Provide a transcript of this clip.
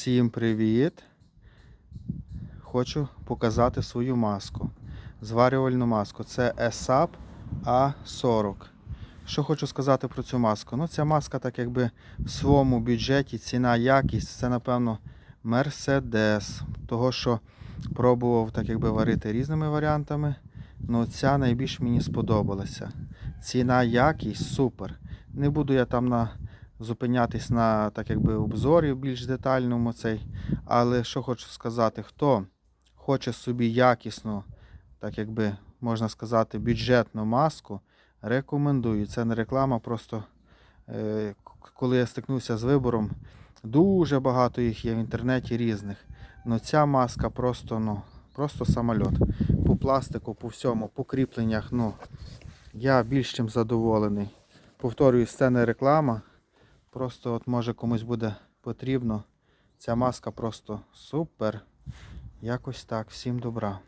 Всім привіт! Хочу показати свою маску. Зварювальну маску. Це ESAP A40. Що хочу сказати про цю маску? Ну, ця маска, так якби в своєму бюджеті ціна, якість, це, напевно, Mercedes. Того, що пробував так якби варити різними варіантами. Ну, ця найбільш мені сподобалася. Ціна, якість супер. Не буду я там на зупинятись на так якби обзорі більш детальному цей. Але що хочу сказати, хто хоче собі якісну, так якби можна сказати, бюджетну маску, рекомендую. Це не реклама, просто е, коли я стикнувся з вибором, дуже багато їх є в інтернеті різних. Ну ця маска просто, ну, просто самольот. По пластику, по всьому, по кріпленнях, ну, я більш чим задоволений. Повторюю, це не реклама. Просто от може комусь буде потрібно. Ця маска просто супер. Якось так. Всім добра.